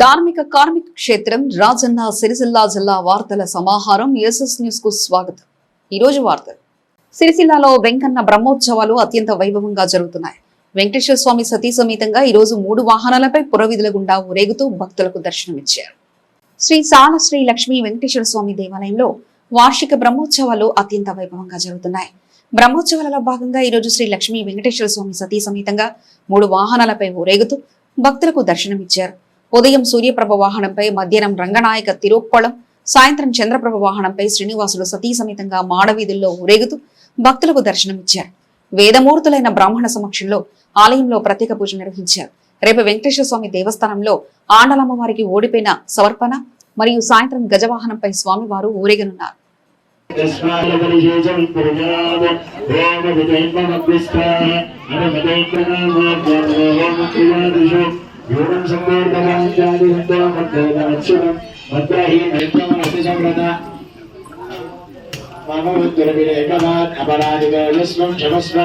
ధార్మిక కార్మిక క్షేత్రం రాజన్న సిరిసిల్ల జిల్లా వార్తల సమాహారం ఎస్ఎస్ న్యూస్కు స్వాగతం. ఈ రోజు వార్తలు సిరిసిల్లాలో వెంకన్న బ్రహ్మోత్సవాలు అత్యంత వైభవంగా జరుగుతున్నాయి. వెంకటేశ్వర స్వామి సతీ సమేతంగా ఈ రోజు మూడు వాహనాలపై పురవిధుల గుండా ఊరేగుతూ భక్తులకు దర్శనమిచ్చారు. శ్రీ సాల శ్రీ లక్ష్మీ వెంకటేశ్వర స్వామి దేవాలయంలో వార్షిక బ్రహ్మోత్సవాలు అత్యంత వైభవంగా జరుగుతున్నాయి. బ్రహ్మోత్సవాలలో భాగంగా ఈ రోజు శ్రీ లక్ష్మీ వెంకటేశ్వర స్వామి సతీ సమేతంగా మూడు వాహనాలపై ఊరేగుతూ భక్తులకు దర్శనమిచ్చారు. ఉదయం సూర్యప్రభ వాహనంపై మధ్యాహ్నం రంగనాయక తిరుప్పళం సాయంత్రం చంద్రప్రభ వాహనంపై శ్రీనివాసులు సతీ సమేతంగా మాడవీధుల్లో ఊరేగుతూ భక్తులకు దర్శనమిచ్చారు. వేదమూర్తులైన బ్రాహ్మణ సమక్షంలో ఆలయంలో ప్రత్యేక పూజ నిర్వహించారు. రేపు వెంకటేశ్వర స్వామి దేవస్థానంలో ఆండలమ్మవారికి ఓడిపోయిన సమర్పణ మరియు సాయంత్రం గజవాహనంపై స్వామివారు ఊరేగనున్నారు. యస్మాలపరిశేషం పురుజాద హోమవిదైర్మమగ్నిష్టాః అనమదైర్మనామోహోమక్రియాదిషు యూనం సంపూర్ణమాచార్యంతో మద్దేవనక్షుణం మద్రహీనైర్మమస్తి సంవ్రత మమ క్షమస్వ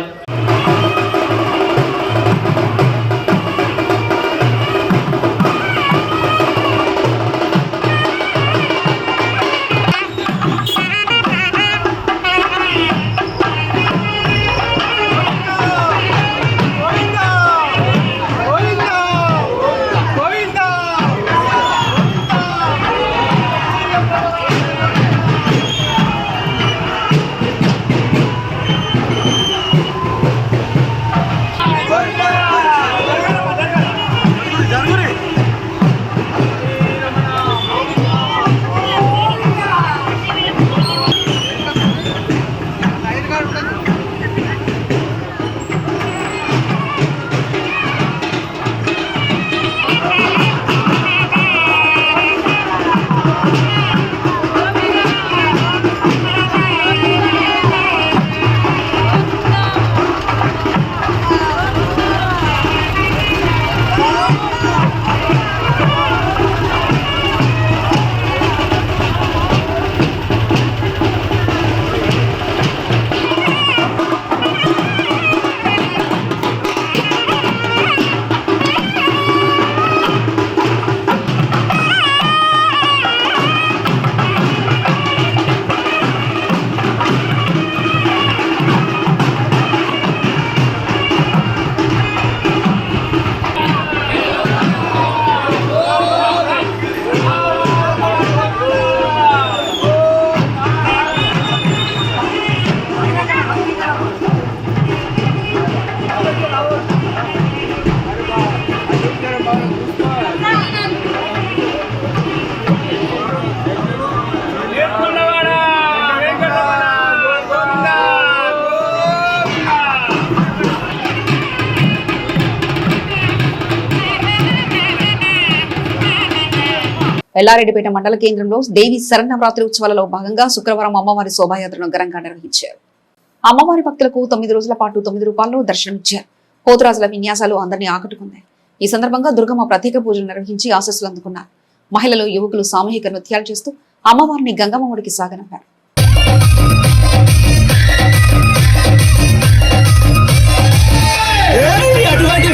ఎల్లారెడ్డిపేట మండల కేంద్రంలో దేవి శరణవరాత్రి ఉత్సవాలలో భాగంగా శుక్రవారం అమ్మవారి శోభాయాత్రను ఘనంగా నిర్వహించారు. అమ్మవారి భక్తులకు తొమ్మిది రోజుల పాటు తొమ్మిది రూపాయల్లో దర్శనమిచ్చారు. పోతురాజుల విన్యాసాలు అందరినీ ఆకట్టుకున్నాయి. ఈ సందర్భంగా దుర్గమ్మ ప్రత్యేక పూజలు నిర్వహించి ఆశస్సులు అందుకున్నారు. మహిళలు యువకులు సామూహిక నృత్యాలు చేస్తూ అమ్మవారిని గంగమ్మడికి సాగనంపారు. అటువంటి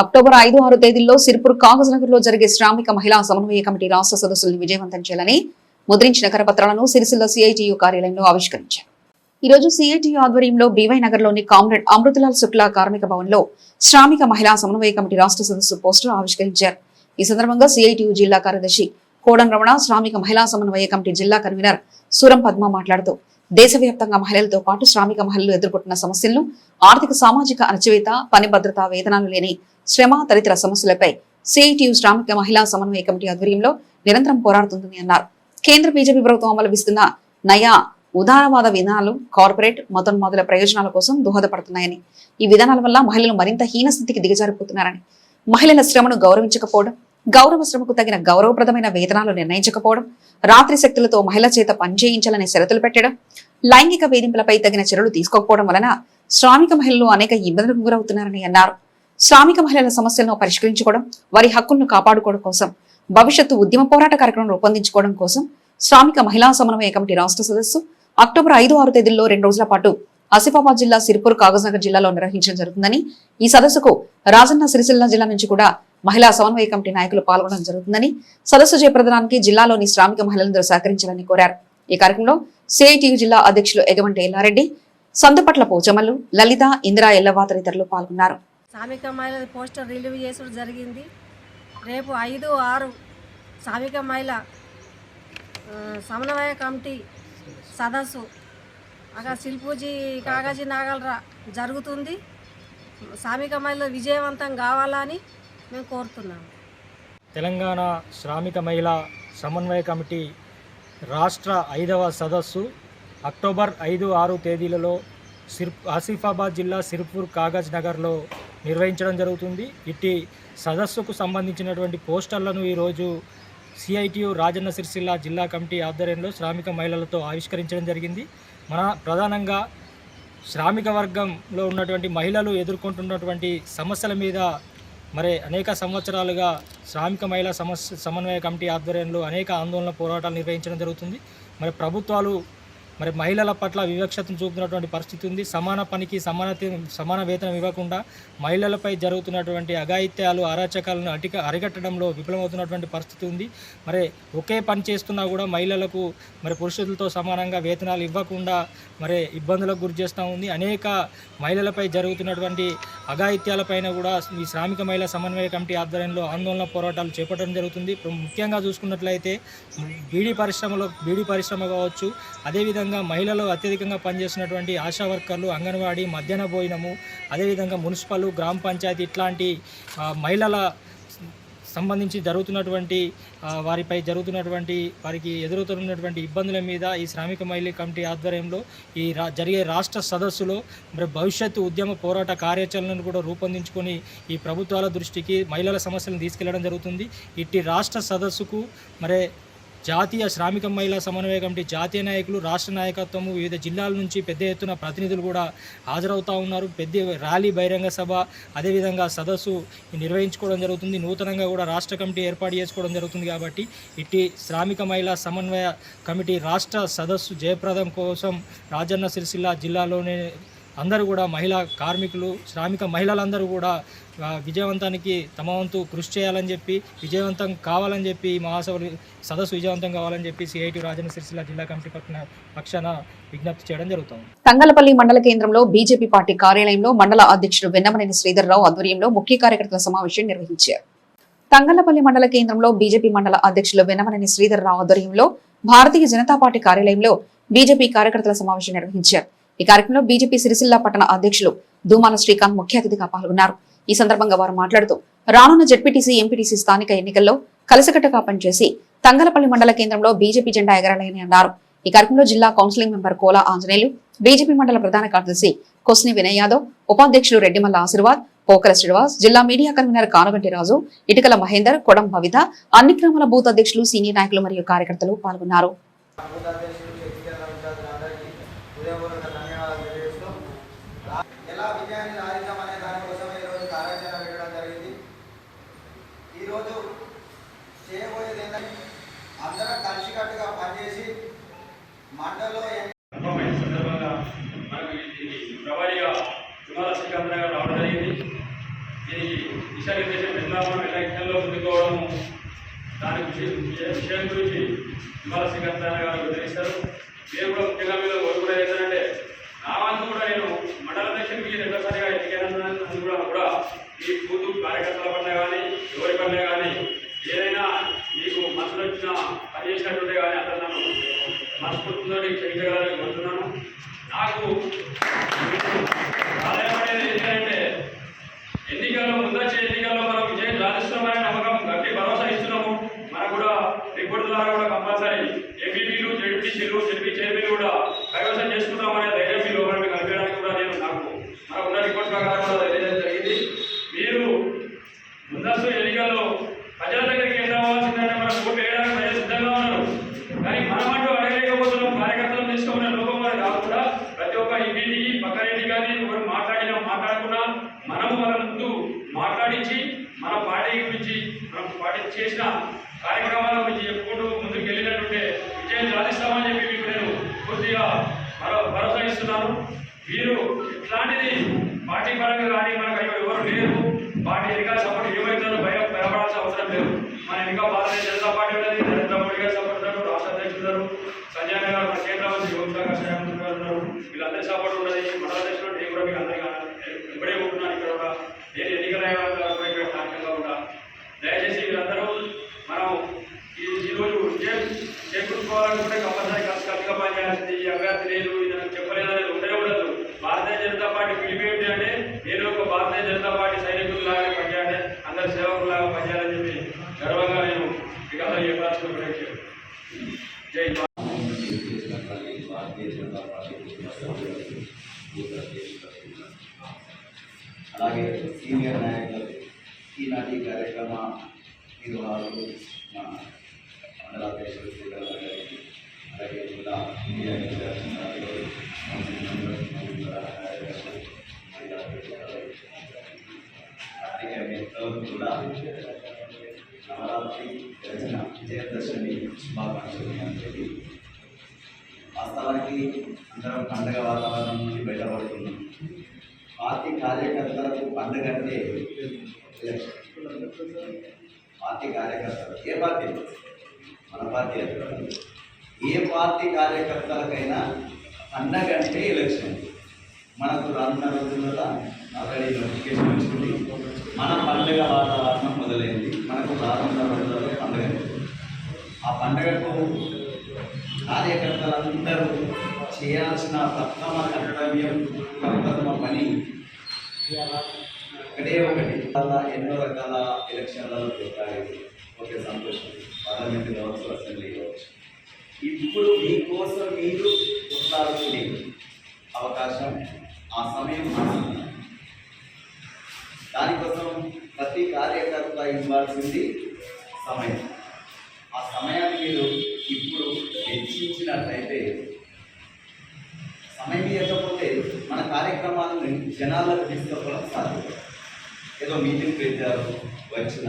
అక్టోబర్ ఐదు ఆరు తేదీల్లో సిర్పూర్ కాగజ్ నగర్లో జరిగే శ్రామిక మహిళా సమన్వయ కమిటీ రాష్ట్ర సదస్సులను విజయవంతం చేయాలని ముద్రించిన కరపత్రాలను సిరిసిల్ల సిఐటియు కార్యాలయంలో ఆవిష్కరించారు. ఈ రోజు సిఐటియు ఆధ్వర్యంలో బీవై నగర్లోని కామ్రేడ్ అమృతలాల్ శుక్లా కార్మిక భవన్లో శ్రామిక మహిళా సమన్వయ కమిటీ రాష్ట్ర సదస్సు పోస్టర్ ఆవిష్కరించారు. ఈ సందర్భంగా సిఐటియు జిల్లా కార్యదర్శి కోడం రమణ శ్రామిక మహిళా సమన్వయ కమిటీ జిల్లా కన్వీనర్ సూరం పద్మ మాట్లాడుతూ దేశవ్యాప్తంగా మహిళలతో పాటు శ్రామిక మహిళలు ఎదుర్కొంటున్న సమస్యలను ఆర్థిక సామాజిక అణచివేత పని భద్రత వేతనాలు లేని శ్రమ తదితర సమస్యలపై సిఐటియు శ్రామిక మహిళా సమన్వయ కమిటీ ఆధ్వర్యంలో నిరంతరం పోరాడుతుందని అన్నారు. కేంద్ర బీజేపీ ప్రభుత్వం అమలుపిస్తున్న నయా ఉదారవాద విధానాలు కార్పొరేట్ మతోన్మాదుల ప్రయోజనాల కోసం దోహదపడుతున్నాయని ఈ విధానాల వల్ల మహిళలు మరింత హీన స్థితికి దిగజారిపోతున్నారని మహిళల శ్రమను గౌరవించకపోవడం గౌరవ శ్రమకు తగిన గౌరవప్రదమైన వేతనాలు నిర్ణయించకపోవడం రాత్రి శక్తులతో మహిళ చేత పనిచేయించాలని షరతులు పెట్టడం లైంగిక వేధింపులపై తగిన చర్యలు తీసుకోకపోవడం వలన శ్రామిక మహిళలు అనేక ఇబ్బందులకు గురవుతున్నారని అన్నారు. శ్రామిక మహిళల సమస్యలను పరిష్కరించుకోవడం వారి హక్కులను కాపాడుకోవడం కోసం భవిష్యత్తు ఉద్యమ పోరాట కార్యక్రమం రూపొందించుకోవడం కోసం శ్రామిక మహిళా సమన్వయ కమిటీ రాష్ట్ర సదస్సు అక్టోబర్ ఐదు ఆరు తేదీల్లో రెండు రోజుల పాటు ఆసిఫాబాద్ జిల్లా సిరిపూర్ కాగజ్నగర్ జిల్లాలో నిర్వహించడం జరుగుతుందని ఈ సదస్సుకు రాజన్న సిరిసిల్ల జిల్లా నుంచి కూడా మహిళా సమన్వయ కమిటీ నాయకులు పాల్గొనడం జరుగుతుందని సదస్సు జయప్రదనానికి జిల్లాలోని శ్రామిక మహిళలందరూ సహకరించాలని కోరారు. ఈ కార్యక్రమంలో సిఐటియు జిల్లా అధ్యక్షులు ఎగమంటి ఎల్లారెడ్డి సందుపట్ల పోచమలు లలిత ఇందిరా ఎల్లవా తదితరులు పాల్గొన్నారు. సామిక మహిళ పోస్టర్ రిలీవ్ చేసుడు జరిగింది. రేపు ఐదు ఆరు సామిక మహిళ సమన్వయ కమిటీ సదస్సు. అక్కడ శిల్పూజీ కాగజీ నాగలరా జరుగుతుంది. సామిక మహిళ విజయవంతం కావాలని మేము కోరుతున్నాము. తెలంగాణ శ్రామిక మహిళ సమన్వయ కమిటీ రాష్ట్ర ఐదవ సదస్సు అక్టోబర్ ఐదు ఆరు తేదీలలో సిర్ ఆసిఫాబాద్ జిల్లా సిర్పూర్ కాగజ్ నగర్లో నిర్వహించడం జరుగుతుంది. ఇట్టి సదస్సుకు సంబంధించినటువంటి పోస్టర్లను ఈరోజు సిఐటియు రాజన్న సిరిసిల్ల జిల్లా కమిటీ ఆధ్వర్యంలో శ్రామిక మహిళలతో ఆవిష్కరించడం జరిగింది. మన ప్రధానంగా శ్రామిక వర్గంలో ఉన్నటువంటి మహిళలు ఎదుర్కొంటున్నటువంటి సమస్యల మీద మరి అనేక సంవత్సరాలుగా శ్రామిక మహిళా సమస్య సమన్వయ కమిటీ ఆధ్వర్యంలో అనేక ఆందోళన పోరాటాలు నిర్వహించడం జరుగుతుంది. మరి ప్రభుత్వాలు మరి మహిళల పట్ల వివక్షతను చూపుతున్నటువంటి పరిస్థితి ఉంది. సమాన పనికి సమాన సమాన వేతనం ఇవ్వకుండా మహిళలపై జరుగుతున్నటువంటి అఘాయిత్యాలు అరాచకాలను అటిక అరికట్టడంలో విఫలమవుతున్నటువంటి పరిస్థితి ఉంది. మరి ఒకే పని చేస్తున్నా కూడా మహిళలకు మరి పురుషులతో సమానంగా వేతనాలు ఇవ్వకుండా మరి ఇబ్బందులకు గురి చేస్తూ ఉంది. అనేక మహిళలపై జరుగుతున్నటువంటి అఘాయిత్యాలపైన కూడా ఈ శ్రామిక మహిళా సమన్వయ కమిటీ ఆధ్వర్యంలో ఆందోళన పోరాటాలు చేపట్టడం జరుగుతుంది. ముఖ్యంగా చూసుకున్నట్లయితే బీడీ పరిశ్రమలో బీడీ పరిశ్రమ కావచ్చు అదేవిధంగా మహిళలు అత్యధికంగా పనిచేస్తున్నటువంటి ఆశా వర్కర్లు అంగన్వాడీ మధ్యాహ్న భోజనము అదేవిధంగా మున్సిపల్ గ్రామ పంచాయతీ ఇట్లాంటి మహిళల సంబంధించి జరుగుతున్నటువంటి వారిపై జరుగుతున్నటువంటి వారికి ఎదురవుతున్నటువంటి ఇబ్బందుల మీద ఈ శ్రామిక మహిళా కమిటీ ఆధ్వర్యంలో ఈ రా జరిగే రాష్ట్ర సదస్సులో మరి భవిష్యత్తు ఉద్యమ పోరాట కార్యాచరణను కూడా రూపొందించుకొని ఈ ప్రభుత్వాల దృష్టికి మహిళల సమస్యలను తీసుకెళ్ళడం జరుగుతుంది. ఇట్టి రాష్ట్ర సదస్సుకు మరి జాతీయ శ్రామిక మహిళా సమన్వయ కమిటీ జాతీయ నాయకులు రాష్ట్ర నాయకత్వము వివిధ జిల్లాల నుంచి పెద్ద ఎత్తున ప్రతినిధులు కూడా హాజరవుతూ ఉన్నారు. పెద్ద ర్యాలీ బహిరంగ సభ అదేవిధంగా సదస్సు నిర్వహించుకోవడం జరుగుతుంది. నూతనంగా కూడా రాష్ట్ర కమిటీ ఏర్పాటు చేసుకోవడం జరుగుతుంది కాబట్టి ఇట్టి శ్రామిక మహిళా సమన్వయ కమిటీ రాష్ట్ర సదస్సు జయప్రదం కోసం రాజన్న సిరిసిల్ల జిల్లాలోనే అందరూ కూడా మహిళా కార్మికులు శ్రామిక మహిళలందరూ కూడా విజయవంతానికి తమ వంతు కృషి చేయాలని చెప్పి విజయవంతం కావాలని చెప్పి ఈ మహాసభలు సదస్సు విజయవంతం కావాలని చెప్పి సిఐటి రాజన్న సిరిసిల్ల జిల్లా కమిటీ పక్షాన పక్షాన విజ్ఞప్తి చేయడం జరుగుతుంది. తంగలపల్లి మండల కేంద్రంలో బీజేపీ పార్టీ కార్యాలయంలో మండల అధ్యక్షుడు వెన్నమనేని శ్రీధర్రావు ఆధ్వర్యంలో ముఖ్య కార్యకర్తల సమావేశం నిర్వహించారు. తంగలపల్లి మండల కేంద్రంలో బీజేపీ మండల అధ్యక్షులు వెన్నమనేని శ్రీధర్రావు ఆధ్వర్యంలో భారతీయ జనతా పార్టీ కార్యాలయంలో బీజేపీ కార్యకర్తల సమావేశం నిర్వహించారు. ఈ కార్యక్రమంలో బీజేపీ సిరిసిల్ల పట్టణ అధ్యక్షులు ధూమాన శ్రీకాంత్ ముఖ్య అతిథిగా పాల్గొన్నారు. ఈ సందర్భంగా వారు మాట్లాడుతూ రానున్న జడ్పీటీసీ ఎంపీటీసీ స్థానిక ఎన్నికల్లో కలిసికట్టుగా పనిచేసి తంగలపల్లి మండల కేంద్రంలో బీజేపీ జెండా ఎగరాలని అన్నారు. ఈ కార్యక్రమంలో జిల్లా counselling member Kola Anjaneyulu BJP మండల ప్రధాన కార్యదర్శి కొస్ని వినయ్ యాదవ్ ఉపాధ్యక్షులు రెడ్డిమల్ల ఆశీర్వాద్ పోకల శ్రీనివాస్ జిల్లా మీడియా కన్వీనర్ కానగంటి రాజు ఇటుకల మహేందర్ కొడం భవిత అన్ని గ్రామాల బూత్ అధ్యక్షులు సీనియర్ నాయకులు మరియు కార్యకర్తలు పాల్గొన్నారు. పార్టీ సపోర్ట్ ఏమవుతుందో భయం భయపడాల్సిన అవసరం లేదు. మన ఇంకా భారతీయ జనతా పార్టీ ఉన్నది. నరేంద్ర మోడీ గారు సపోర్ట్ ఉన్నారు రాష్ట్ర అధ్యక్షులు ఉన్నారు. సంజయ్ గారు మన కేంద్ర మంత్రి యువత శాఖ మంత్రి గారు ఉన్నారు. వీళ్ళందరి సపోర్ట్ ఉన్నది. మన అధ్యక్షులు నేను కూడా మీకు అందరికీ ఇప్పుడే ఉంటున్నాను ఇక్కడ కూడా నేను ఎన్నికల ఇక్కడ స్థానికంగా కూడా దయచేసి వీళ్ళందరూ మనం ఈ ఈరోజు విజయం చేకూర్చుకోవాలనుకుంటే కంపల్సరీ కలిసి కలిసిగా పనిచేయాల్సింది. ఈ అభ్యర్థి లేదు ఇదని చెప్పలేదని చెప్పలేదు ఉండనే ఉండదు భారతీయ జనతా పార్టీ పిలిపేంటి అంటే నేను ఒక భారతీయ జనతా పార్టీ సైనికులు లాగా అలాగే సీనియర్ నాయకులు ఈనాటి కార్యక్రమ నిర్వాహకులు మా మండల అధ్యక్షులు శ్రీరామ గారికి అలాగే జిల్లా ఇండియా ఇన్ఛార్జ్ నాయకులు, మంత్రులు, కార్యదర్శులు, మహిళా అధ్యక్షులు, పార్టీ మిత్రులు కూడా నవరాత్రి గడిచిన విజయదశమి శుభాకాంక్షలు అని చెప్పి వాస్తవానికి అందరం పండగ వాతావరణం నుండి బయటపడుతుంది. పార్టీ కార్యకర్తలకు పండగ అంటే పార్టీ కార్యకర్తలు ఏ పార్టీ? మన పార్టీ ఏ పార్టీ కార్యకర్తలకైనా పండగ అంటే ఎలక్షన్. మనకు రానున్న రోజులలో ఆల్రెడీ నోటిఫికేషన్ వచ్చింది. మన పండగ వాతావరణం మొదలైంది. మనకు రానున్న రోజులలో పండుగ. ఆ పండగకు కార్యకర్తలందరూ చేయాల్సిన ప్రథమ కర్తవ్యం ప్రథమ పని. ఒకటే ఒకటి. అలా ఎన్నో రకాల ఎలక్షన్లలో పెట్టాలి. ఓకే సంతోషం. పార్లమెంట్ కావచ్చు అసెంబ్లీ కావచ్చు. ఇప్పుడు మీకోసం మీరు కొట్లాడుకునే అవకాశం ఆ సమయం మాత్రమే దానికోసం ప్రతి కార్యకర్త ఇవ్వాల్సింది సమయం. ఆ సమయాన్ని మీరు ఇప్పుడు వెచ్చించినట్లయితే సమయం ఇవ్వకపోతే మన కార్యక్రమాలను జనాలకు తీసుకుపోవడం సాధ్యం ఏదో మీటింగ్ పెట్టారు వచ్చిన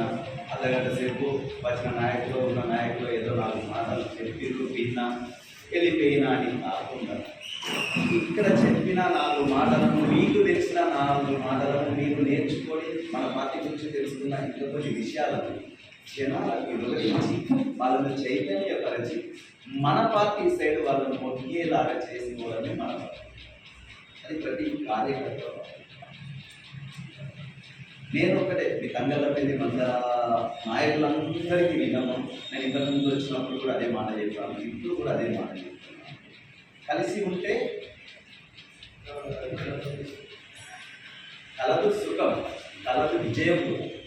అర్ధగంట సేపు వచ్చిన నాయకులు ఉన్న నాయకులు ఏదో నాలుగు మాటలు చెప్పిర్రు విన్నా వెళ్ళిపోయినా అని కాకుండా ఇక్కడ చెప్పిన నాలుగు మాటలను మీకు తెలిసిన నాలుగు మాటలను మీరు నేర్చుకొని మన పార్టీ గురించి తెలుసుకున్న ఇంకా కొన్ని విషయాలను జనాలకు వివరించి వాళ్ళని చైతన్యపరిచి మన పార్టీ సైడ్ వాళ్ళని ఒకేలాగా చేసుకోవడమే మన అది ప్రతి కార్యకర్త నేను ఒకటే మీ తంగళ్ళపల్లి మంద నాయకులందరికీ విన్నాము నేను ఇంతకుముందు వచ్చినప్పుడు కూడా అదే మాట చెప్పాను. ఇప్పుడు కూడా అదే మాట చెప్తున్నాను. కలిసి ఉంటే కలదు సుఖం కలదు విజయం. కూడా.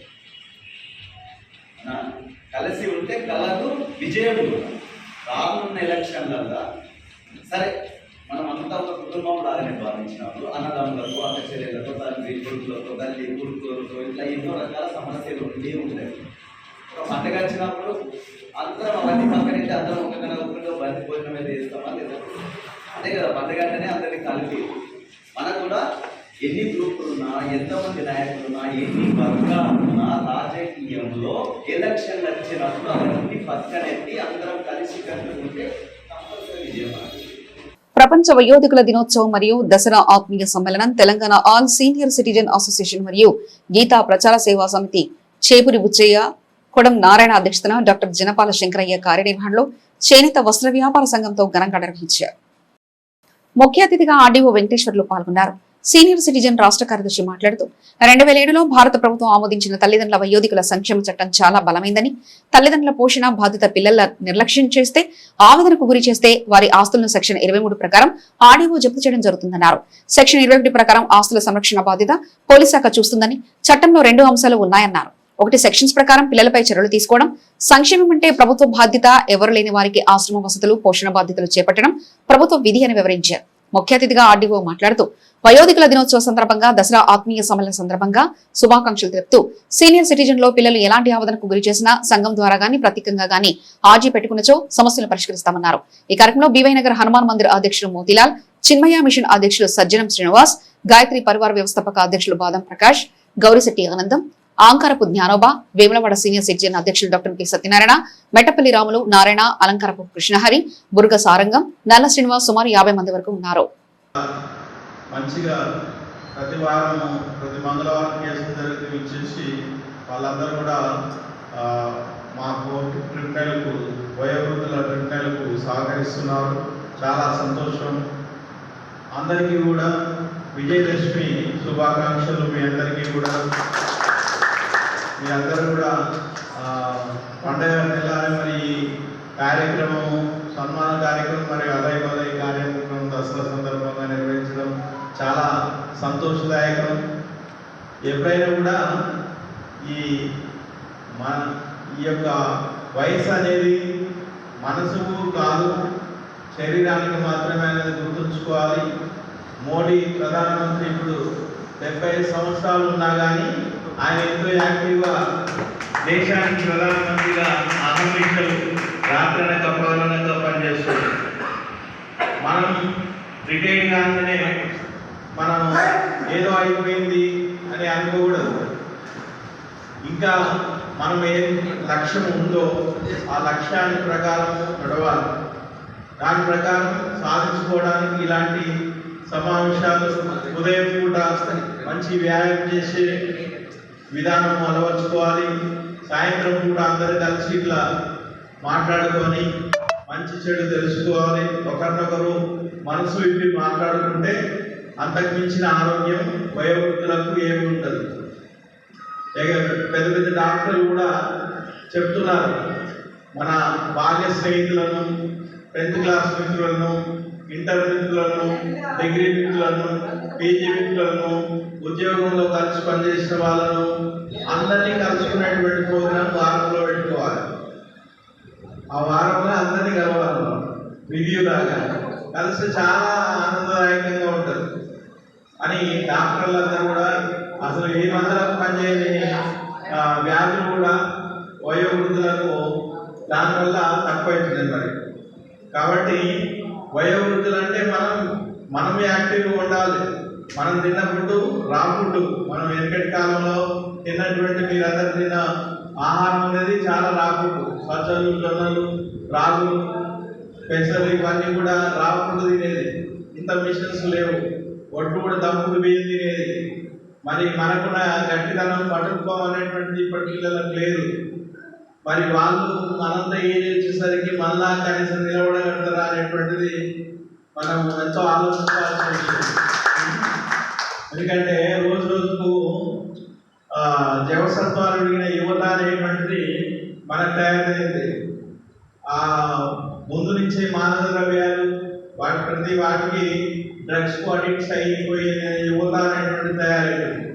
కలిసి ఉంటే కలదు విజయం రానున్న ఎలక్షన్లలో సరే మనం అంతా ఒక కుటుంబం రాదని భావించినప్పుడు అన్నదమ్ములతో అన్న చెల్లెలతో తండ్రి కొడుకులతో తల్లి కొడుకులతో ఇట్లా ఎన్నో రకాల సమస్యలు ఉండే ఉంటాయి. ఒక పండుగ వచ్చినప్పుడు అందరం అవన్నీ పక్కనైతే అందరం ఒక కన్నా ఒకరితో బంతి భోజనం అయితే చేస్తామా లేదా? అదే కదా పండుగ అంటేనే అందరినీ కలిపి. మనకు కూడా ఎన్ని గ్రూపులున్నా ఎంతమంది నాయకులున్నా ఎన్ని వర్గాలున్నా రాజకీయంలో ఎలక్షన్లు వచ్చినప్పుడు అవన్నీ పక్కనెట్టి అందరం కలిసి కట్టుకుంటే కంపల్సరీ విజయం ప్రపంచ వయోధికుల దినోత్సవం మరియు దసరా ఆత్మీయ సమ్మేళనం Telangana all senior citizen association మరియు గీతా ప్రచార సేవా సమితి చేపురి బుచ్చయ్య కొడం నారాయణ అధ్యక్షతన డాక్టర్ జనపాల శంకరయ్య కార్యనిర్వహణలో చేనేత వస్త్ర వ్యాపార సంఘంతో ఘనంగా నిర్వహించారు. ముఖ్య అతిథిగా ఆర్డీఓ వెంకటేశ్వర్లు పాల్గొన్నారు. సీనియర్ సిటిజన్ రాష్ట్ర కార్యదర్శి మాట్లాడుతూ రెండు వేల ఏడులో భారత ప్రభుత్వం ఆమోదించిన తల్లిదండ్రుల వయోధికుల సంక్షేమ చట్టం చాలా బలమైందని తల్లిదండ్రుల పోషణ బాధ్యత పిల్లల నిర్లక్ష్యం చేస్తే ఆవేదనకు గురి చేస్తే వారి ఆస్తులను సెక్షన్ ఇరవై మూడు ప్రకారం ఆడియో జప్తు చేయడం జరుగుతుందన్నారు. సెక్షన్ ఇరవై ప్రకారం ఆస్తుల సంరక్షణ బాధ్యత పోలీస్ శాఖ చూస్తుందని చట్టంలో రెండు అంశాలు ఉన్నాయన్నారు. ఒకటి సెక్షన్స్ ప్రకారం పిల్లలపై చర్యలు తీసుకోవడం సంక్షేమం అంటే ప్రభుత్వ బాధ్యత ఎవరు లేని వారికి ఆశ్రమ వసతులు పోషణ బాధ్యతలు చేపట్టడం ప్రభుత్వ విధి అని వివరించారు. ముఖ్య అతిథిగా ఆర్డీఓ మాట్లాడుతూ వయోధికుల దినోత్సవ సందర్భంగా దసరా ఆత్మీయ సమ్మేళన సందర్భంగా శుభాకాంక్షలు తెలుపుతూ సీనియర్ సిటిజన్లో పిల్లలు ఎలాంటి ఆవేదనకు గురి చేసినా సంఘం ద్వారా గాని ప్రత్యేకంగా గాని ఆర్జీ పెట్టుకున్నచో సమస్యలు పరిష్కరిస్తామన్నారు. ఈ కార్యక్రమంలో బీవై నగర్ హనుమాన్ మందిర్ అధ్యక్షుడు మోతిలాల్ చిన్మయ మిషన్ అధ్యక్షులు సజ్జనం శ్రీనివాస్ గాయత్రి పరివార వ్యవస్థాపక అధ్యక్షులు బాదం ప్రకాష్ గౌరిశెట్టి ఆనందం ఆంకరపు జ్ఞానోబా వేములవాడ సీనియర్ సిటిజన్ అధ్యక్షులు డాక్టర్ కె. సత్యనారాయణ మెట్టపల్లి రాములు నారాయణ అలంకారపు కృష్ణహరి బుర్గ సారంగం నల్ల శ్రీనివాస్ సుమారు యాభై మంది వరకు ఉన్నారు. మంచిగా ప్రతి వారం ప్రతి మంగళవారం వాళ్ళందరూ కూడా వయోవృద్ధుల సహకరిస్తున్నారు. చాలా సంతోషం. అందరికీ కూడా విజయదశమి శుభాకాంక్షలు మీ అందరికీ కూడా. మీ అందరూ కూడా పండగ నెలాలి మరి ఈ కార్యక్రమము సన్మాన కార్యక్రమం మరియు అదయ పదయ కార్యక్రమం దసరా సందర్భంగా నిర్వహించడం చాలా సంతోషదాయకం. ఎప్పుడైనా కూడా ఈ మన ఈ యొక్క వయసు అనేది మనసుకు కాదు శరీరానికి మాత్రమే అనేది గుర్తుంచుకోవాలి. మోడీ ప్రధానమంత్రి ఇప్పుడు డెబ్బై సంవత్సరాలు ఉన్నా కానీ ఆయన ఎంతో యాక్టివ్గా దేశానికి ప్రధానమంత్రిగా అహర్నిశలు రాత్రనక పగలనక పనిచేస్తుంది. మనం రిటైర్ కాగానే మనం ఏదో అయిపోయింది అని అనుకోకూడదు. ఇంకా మనం ఏ లక్ష్యం ఉందో ఆ లక్ష్యాన్ని ప్రకారం నడవాలి. దాని ప్రకారం సాధించుకోవడానికి ఇలాంటి సమావేశాలు ఉదయం పూట మంచి వ్యాయామం చేసే విధానం అలవర్చుకోవాలి. సాయంత్రం కూడా అందరి కలిసి ఇట్లా మాట్లాడుకొని మంచి చెడు తెలుసుకోవాలి. ఒకరినొకరు మనసు ఇప్పి మాట్లాడుకుంటే అంతకు మించిన ఆరోగ్యం వయోవృద్ధులకు ఏమి ఉంటుంది పెద్ద పెద్ద డాక్టర్లు కూడా చెప్తున్నారు. మన బాల్య స్నేహితులను టెన్త్ క్లాస్ మిత్రులను ఇంటర్ మిత్రులను డిగ్రీ మిత్రులను పీజీ మిత్రులను ఉద్యోగంలో కలిసి పనిచేసిన వాళ్ళను అందరినీ కలుసుకునేటువంటి ప్రోగ్రాం వారంలో పెట్టుకోవాలి. ఆ వారంలో అందరినీ కలవాలి. మనం. రివ్యూ లాగా. కలిసి చాలా ఆనందదాయకంగా ఉంటుంది. అని డాక్టర్లందరూ కూడా అసలు ఏ మందులకు పనిచేయని వ్యాధులు కూడా వయోవృద్ధులకు దానివల్ల తక్కువైతుంది మరి. కాబట్టి వయోవృద్ధులు అంటే మనం మనం యాక్టివ్గా ఉండాలి. మనం తిన్న ఫుడ్ రా ఫుడ్ మనం వెనకటి కాలంలో తిన్నటువంటి మీరందరూ తిన్న ఆహారం అనేది చాలా రా ఫుడ్ సజ్జలు జొన్నలు రాగులు పెసలు ఇవన్నీ కూడా రా ఫుడ్ తినేది. ఇంత మిషన్స్ లేవు. ఒడ్డు కూడా దమ్ముడు బియ్యం తినేది. మరి మనకున్న గట్టిదనం పట్టుకోం ఇప్పటి పిల్లలకు లేదు. మరి వాళ్ళు మనంతా ఏజ్ వచ్చేసరికి మళ్ళా కనీసం నిలబడగలుగుతారా అనేటువంటిది మనం ఎంతో ఆలోచించాల్సి ఎందుకంటే రోజు రోజుకు జవసత్వాలు అడిగిన యువత అనేటువంటిది మనకు తయారైంది. ఆ ముందు నుంచే మానవ ద్రవ్యాలు వాటి ప్రతి వాటికి డ్రగ్స్ అడిక్ట్స్ అయిపోయిన యువత అనేటువంటి తయారైంది.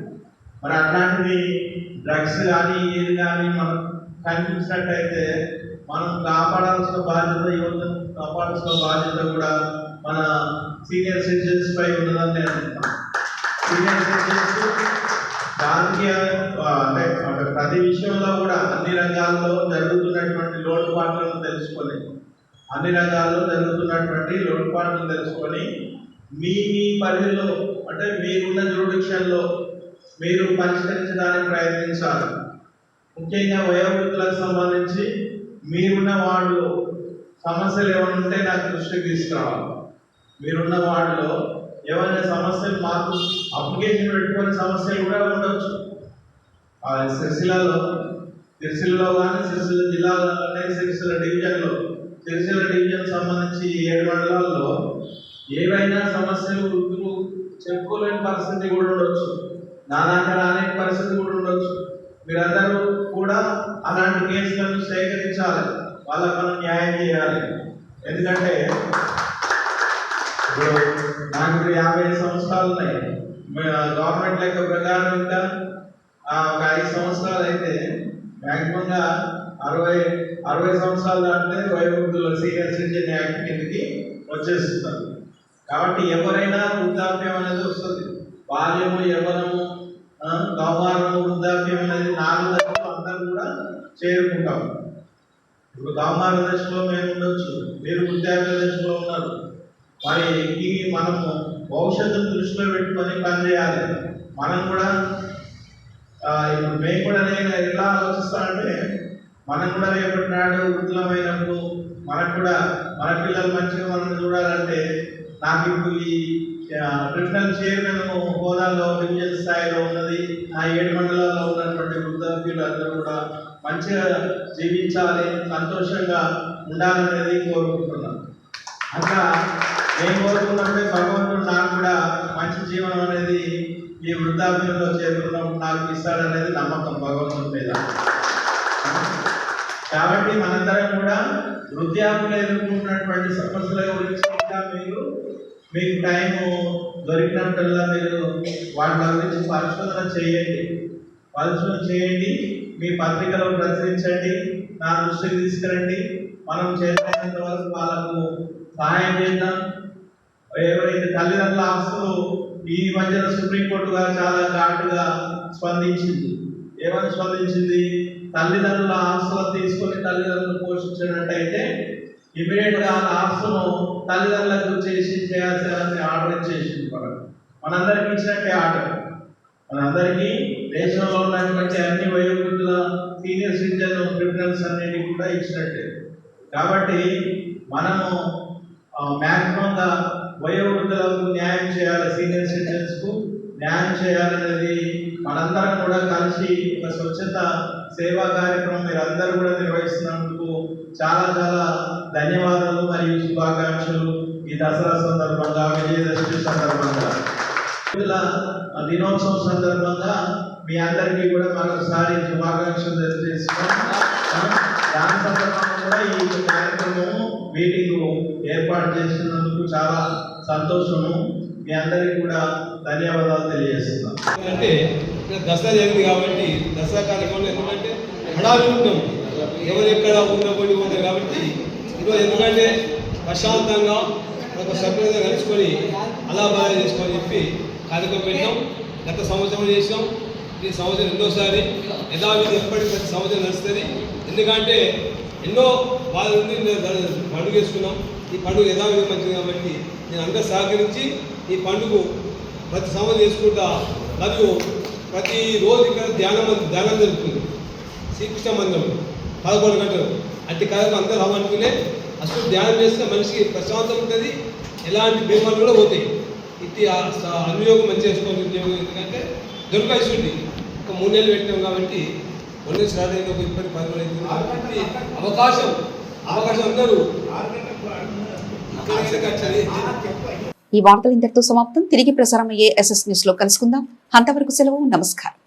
మరి అట్లాంటిది డ్రగ్స్ కానీ ఏది కానీ మనం కనిపించినట్టయితే మనం కాపాడాల్సిన బాధ్యత యువతను కాపాడాల్సిన బాధ్యత కూడా మన సీనియర్ సిటిజన్స్ పై ఉన్నదని నేను అనుకుంటున్నాను. సీనియర్ సిటిజన్స్ రాజకీయ అంటే అంటే ప్రతి విషయంలో కూడా అన్ని రంగాల్లో జరుగుతున్నటువంటి లోటుపాట్లను తెలుసుకొని అన్ని రంగాల్లో జరుగుతున్నటువంటి లోటుపాట్లను తెలుసుకొని మీ మీ పరిధిలో అంటే మీరున్న జ్యూడిక్షన్లో మీరు పరిష్కరించడానికి ప్రయత్నించాలి. ముఖ్యంగా వయోవృద్ధులకు సంబంధించి మీరున్న వాళ్ళు సమస్యలు ఏమైనా ఉంటే నాకు దృష్టికి తీసుకురావాలి. మీరున్న వార్డులో ఏమైనా సమస్యలు మాకు అప్లికేషన్ పెట్టుకునే సమస్యలు కూడా ఉండవచ్చు ఆ సిరిసిల్లలో సిరిసిల్లలో కానీ సిరిసిల్ల జిల్లాలో కానీ సిరిసిల్ల డివిజన్లో సిరిసిల్ల డివిజన్ సంబంధించి ఏడు మండలాల్లో ఏవైనా సమస్యలు వృద్ధులు చెప్పుకోలేని పరిస్థితి కూడా ఉండొచ్చు. నా దాకా రాని పరిస్థితి కూడా ఉండొచ్చు. మీరందరూ కూడా అలాంటి కేసులను సేకరించాలి. వాళ్ళకు మనం న్యాయం చేయాలి. ఎందుకంటే ఇప్పుడు నాకు ఇప్పుడు యాభై ఐదు సంవత్సరాలు ఉన్నాయి. గవర్నమెంట్ లెక్క ప్రకారం ఇంకా ఒక ఐదు సంవత్సరాలు అయితే మ్యాక్సిమంగా అరవై అరవై సంవత్సరాలు దాటితే వయోవృద్ధుల సీనియర్ సిటిజన్ యాక్ట్ కిందకి వచ్చేస్తున్నారు కాబట్టి ఎవరైనా వృద్ధాప్యం అనేది వస్తుంది. బాల్యము యవనము ఆ, వృద్ధాప్యం అనేది నాలుగు దశలు అందరూ కూడా చేరుకుంటాం. ఇప్పుడు కౌమార దశలో మేము ఉండొచ్చు మీరు వృద్ధాప్య దశలో ఉన్నారు. మరి ఇవి మనము భవిష్యత్తును దృష్టిలో పెట్టుకొని పనిచేయాలి మనం కూడా ఇప్పుడు మేము కూడా నేను ఎలా ఆలోచిస్తానంటే మనం కూడా రేపటి నాడు వృద్ధులమైనప్పుడు మనకు కూడా మన పిల్లలు మంచిగా మనం చూడాలంటే నాకు ఇప్పుడు ఈ ట్రిబ్యునల్ చైర్మన్ హోదాలో డివిజన్ స్థాయిలో ఉన్నది. ఆ ఏడు మండలాల్లో ఉన్నటువంటి వృద్ధాప్యులు అందరూ కూడా మంచిగా జీవించాలి సంతోషంగా ఉండాలనేది కోరుకుంటున్నాను అట్లా నేను కోరుకున్నప్పుడే భగవంతుడు నాకు కూడా మంచి జీవనం అనేది ఈ వృద్ధాప్యంలో చేరుకున్నప్పుడు నాకు ఇస్తాడనేది నమ్మకం భగవంతుడి మీద. కాబట్టి మనందరం కూడా వృద్ధాప్యులు ఎదుర్కొంటున్నటువంటి సమస్యల గురించి ఇంకా మీరు మీకు టైం దొరికినప్పుడల్లా మీరు వాటి గురించి పరిశోధన చేయండి. పరిశోధన చేయండి మీ పత్రికలో ప్రచురించండి నా దృష్టికి తీసుకురండి. మనం చేసినంత వరకు వాళ్ళకు సహాయం చేద్దాం. ఎవరైతే తల్లిదండ్రుల ఆస్తులు ఈ మధ్యన సుప్రీంకోర్టు గారు చాలా ఘాటుగా స్పందించింది. ఏమని స్పందించింది? తల్లిదండ్రుల ఆస్తులు తీసుకొని తల్లిదండ్రులు పోషించినట్టయితే ఇమీడియట్గా ఆ ఆస్తును తల్లిదండ్రులకు చేసి చేయాల్సిన ఆర్డర్ ఇచ్చేసింది మనం మనందరికి ఇచ్చినట్టే ఆర్డర్. మనందరికీ దేశంలో ఉన్నటువంటి అన్ని వయోవృద్ధుల సీనియర్ సిటిజన్ ప్రిఫరెన్స్ అనేది కూడా ఇచ్చినట్టే. కాబట్టి మనము మ్యాక్సిమంగా వయోవృద్ధులకు న్యాయం చేయాలి సీనియర్ సిటిజన్స్కు న్యాయం చేయాలనేది మనందరం కూడా కలిసి ఒక స్వచ్ఛత సేవా కార్యక్రమం మీరు అందరూ కూడా చాలా చాలా ధన్యవాదాలు మరియు శుభాకాంక్షలు ఈ దసరా సందర్భంగా విజయదశమి సందర్భంగా. ఇలా దినోత్సవం సందర్భంగా మీ అందరికీ కూడా మరొకసారి శుభాకాంక్షలు తెలియజేస్తున్నాం. దాని సందర్భంగా కూడా ఈ కార్యక్రమము మీటింగ్ ఏర్పాటు చేసినందుకు చాలా సంతోషము. మీ అందరికీ కూడా ధన్యవాదాలు తెలియజేస్తున్నాం. అంటే దసరా జరిగింది కాబట్టి దసరా కార్యక్రమంలో ఎందుకంటే హడావిడి ఉంటుంది. ఎవరెక్కడ ఎక్కడ ఉంది కాబట్టి ఈరోజు ఎందుకంటే ప్రశాంతంగా ఒక సభ్యులుగా కలుసుకొని అలా బాగా చేసుకొని చెప్పి కార్యక్రమం పెట్టాం. గత సంవత్సరం చేసాం ఈ సంవత్సరం రెండోసారి యథావిధి ఎప్పటి ప్రతి సంవత్సరం నడుస్తుంది. ఎందుకంటే ఎన్నో బాధ ఉంది పండుగ చేసుకున్నాం. ఈ పండుగ యథావిధి మంచిది కాబట్టి నేను అందరూ సహకరించి ఈ పండుగ ప్రతి సంవత్సరం చేసుకుంటా మరియు ప్రతి రోజు ఇక్కడ ధ్యానం ధ్యానం జరుగుతుంది. శ్రీకృష్ణ మందిరం పదకొండు గంటలు అతి కాలం అందరూ అవ్వనుకునే అసలు ధ్యానం చేస్తే మనిషికి ప్రశాంతం ఉంటుంది ఎలాంటి బీమాలు కూడా పోతాయి. ఇది అనుయోగం మంచి చేసుకోవాలి ఉద్యోగం ఎందుకంటే దొరకాల్సి ఉంది ఒక మూడు నెలలు పెట్టాం కాబట్టి మొన్న స్టార్ట్ అయింది ఒక ఇప్పటి పది రోజులు అవుతుంది కాబట్టి అవకాశం అవకాశం అందరూ. ఈ వార్తలు ఇంతటితో సమాప్తం. తిరిగి ప్రసారం అయ్యే ఎస్ఎస్ న్యూస్లో కలుసుకుందాం. అంతవరకు సెలవు నమస్కారం.